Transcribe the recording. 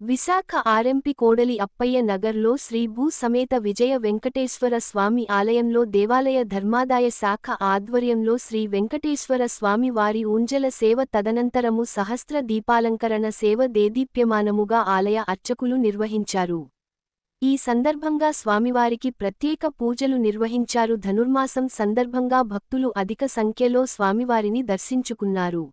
Visakha RMP కోడలి అప్పయ్య నగర్లో శ్రీ భూ సమేత విజయ వెంకటేశ్వర స్వామి ఆలయంలో దేవాలయ ధర్మాదాయ శాఖ ఆధ్వర్యంలో శ్రీ వెంకటేశ్వర స్వామి వారి ఊంజల సేవ తదనంతరము సహస్ర దీపాలంకరణ సేవ దేదీప్యమానముగా ఆలయ అర్చకులు నిర్వహించారు. ఈ సందర్భంగా స్వామివారికి ప్రత్యేక పూజలు నిర్వహించారు. ధనుర్మాసం సందర్భంగా భక్తులు అధిక సంఖ్యలో స్వామివారిని దర్శించుకున్నారు.